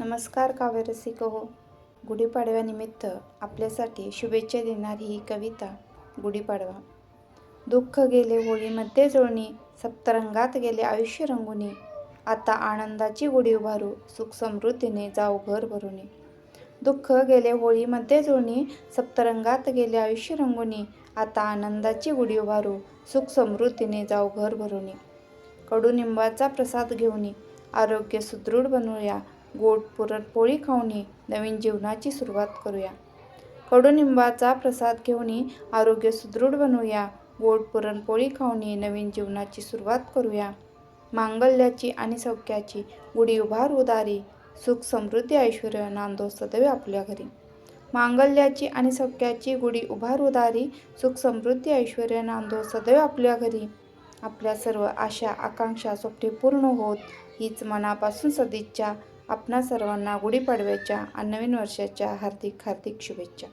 नमस्कार काव्यरसिक हो गुढीपाडव्यानिमित्त आपल्यासाठी शुभेच्छा देणारी ही कविता गुढीपाडवा. दुःख गेले होळीमध्ये जुळणी सप्तरंगात गेले आयुष्य रंगुनी आता आनंदाची गुढी उभारू सुख समृद्धीने जाऊ घर भरुनी. दुःख गेले होळीमध्ये जुळणी सप्तरंगात गेले आयुष्य रंगुनी आता आनंदाची गुढी उभारू सुख समृद्धीने जाऊ घर भरुनी. कडुनिंबाचा प्रसाद घेऊनी आरोग्य सुदृढ बनवूया गोड पुरणपोळी खाऊनी नवीन जीवनाची सुरुवात करूया. कडुनिंबाचा प्रसाद घेऊन आरोग्य सुदृढ बनवूया गोड पुरणपोळी खाऊनी नवीन जीवनाची सुरुवात करूया. मांगल्याची आणि सौख्याची गुढी उभार उदारी. सुख समृद्धी ऐश्वर नांदो सदैव आपल्या घरी. मांगल्याची आणि सौख्याची गुढी उभार उदारी. सुख समृद्धी ऐश्वर नांदो सदैव आपल्या घरी. आपल्या सर्व आशा आकांक्षा स्वप्ने पूर्ण होत हीच मनापासून सदिच्छा. आपणा सर्वांना गुढीपाडव्याच्या आणि नवीन वर्षाच्या हार्दिक हार्दिक शुभेच्छा.